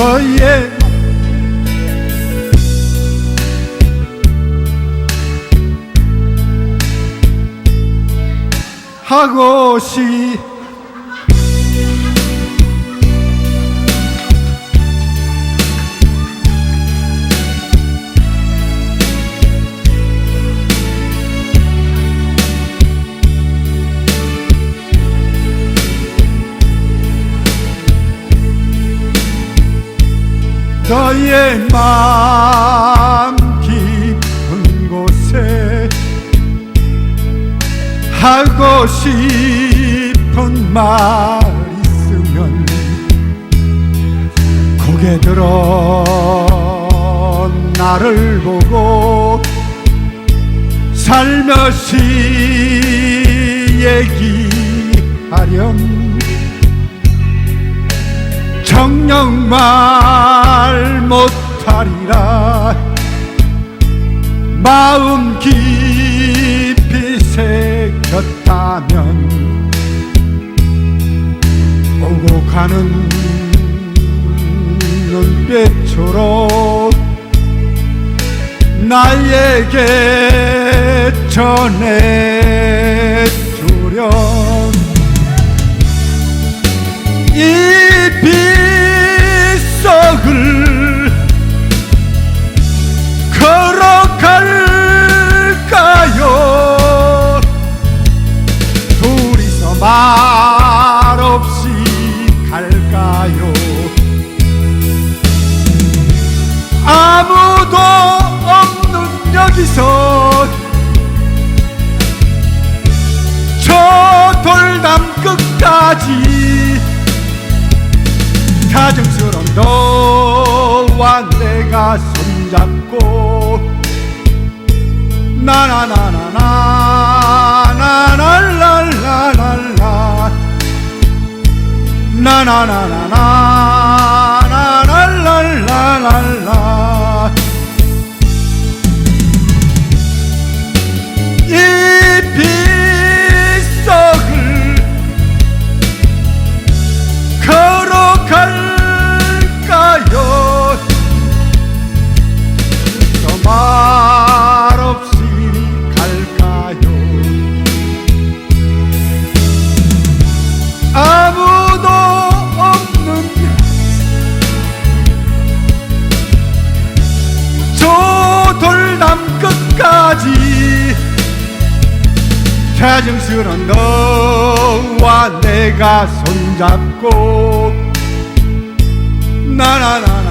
너의 하고 싶 너의 마음 깊은 곳에 하고 싶은 말 있으면 고개 들어 나를 보고 살며시 얘기하렴. 말 못하리라. 마음 깊이 새겼다면 오고 가는 눈빛으로 나에게 전해주렴. 이 말없이 갈까요? 아무도 없는 여기서 저 돌담 끝까지 가정스러운 너와 내가 손잡고 나나나나나 나나나나 자증스런 너와 내가 손잡고 나나나나